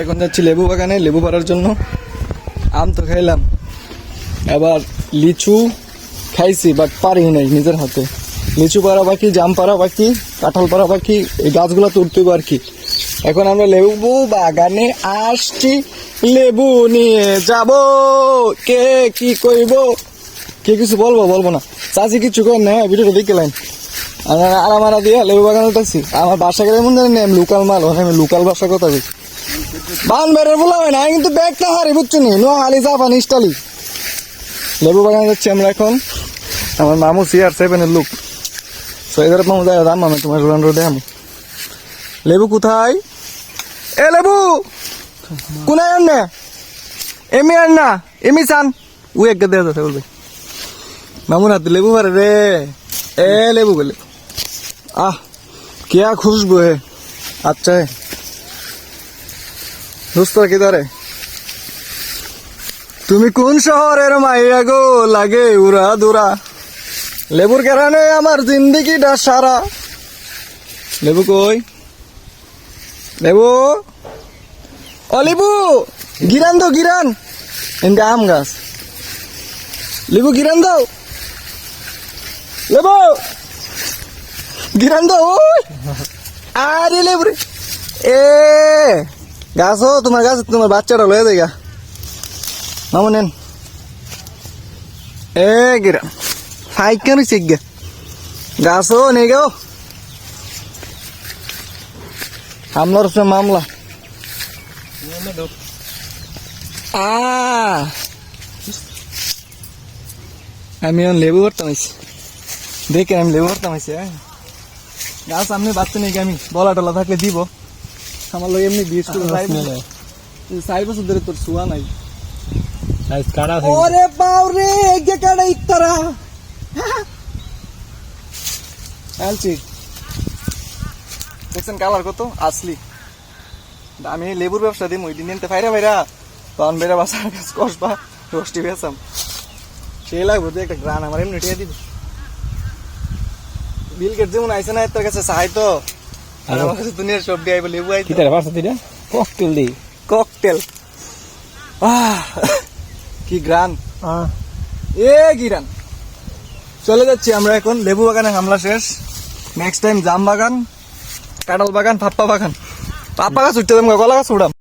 এখন যাচ্ছি লেবু বাগানে, লেবু পাড়ার জন্য। আম তো খাইলাম। এবার লিচু খাইছি বাট পারি নাই নিজের হাতে। লিচু পাড়া বাকি, জাম পাড়া বাকি, কাঁঠাল পাড়া বাকি, এই গাছগুলো তুলতে হবে আর কি। এখন আমরা লেবু বাগানে আসছি। লেবু নিয়ে যাব। কে কি কইব? কে কিছু বলব? বলব না। চাচি কিছু কর না, ভিডিওটা দেখে লাইন। আর আমার দিয়ে লেবু বাগানে উঠেছি আমার বাসা গেলে মনে জানি আমি লোকাল মাল আমি লোকাল বাসা কথা বলছি বান বেড়ে বলা হয় না আমি কিন্তু ব্যাগ না হারি বুঝছো নি নো হালি জাপান ইস্টালি লেবু বাগানে যাচ্ছি আমরা এখন আমার মামু সিআর সেভেনের লুক তো এদের মামু যায় দাম আমি তোমার রোড রোডে আমি লেবু কোথায় এ লেবু কোনায় আন না এমি আন না এমি চান ও এক দেওয়া যাচ্ছে বলবে মামুর হাতে লেবু পারে রে এ লেবু বলে আহ क्या खुशबू है अच्छा है দোস্ত, কি ধরে? তুমি কোন শহরের মাইয়া গো? লাগে উড়া দুরা। লেবুর কারণে আমার জিন্দিগিটা সারা। লেবু কই? লেবু? ও লেবু! গিরান দাও গিরান। এনকা আম গাছ। লেবু, গিরান দাও। লেবু! গিরান দাও আরে লেবুরে এ! গাছ তোমার গাছ, তোমার বাচ্চাটা লয়ে দেগা মামু নেন। এ, গিরা। হাই কেন শিখ গে গাছ ও নে গো হামলার সে মামলা। আমি এখন লেবু করতাম দেখে আমি লেবু করতাম হ্যাঁ। গাছ সামনে বাচ্চা নেই আমি বলা টলা থাকলে দিব। আমার এমনি করে চার বছর ধরে তোর শুয়া নাই। কাটা ওরে বাউরে এগে কাটা ইত্তারা। আলছি। দেখছেন কালার কত? আসলি। আমি লেবুর ব্যবসা দিই ওই দিন নিতে ফাইরা ফাইরা। তখন বেড়া বাসার কাজ কষবা রষ্টি বেসাম সেই লাগবে তুই একটা গ্রান আমার এমনি টিয়া দিব। বিল গেট যেমন আইসে না তোর কাছে সাহাই তো আর আমার কাছে দুনিয়ার সব বলে দিটা ককটেল দি। ককটেল আহ কি গ্রান। এ গিরান। চলে যাচ্ছি আমরা এখন লেবু বাগানে হামলা শেষ। নেক্সট টাইম জাম বাগান কাঁঠাল বাগান পাপ্পা বাগান। পাপ্পা গাছ উঠতে দেবো কলা গাছ উড়াম।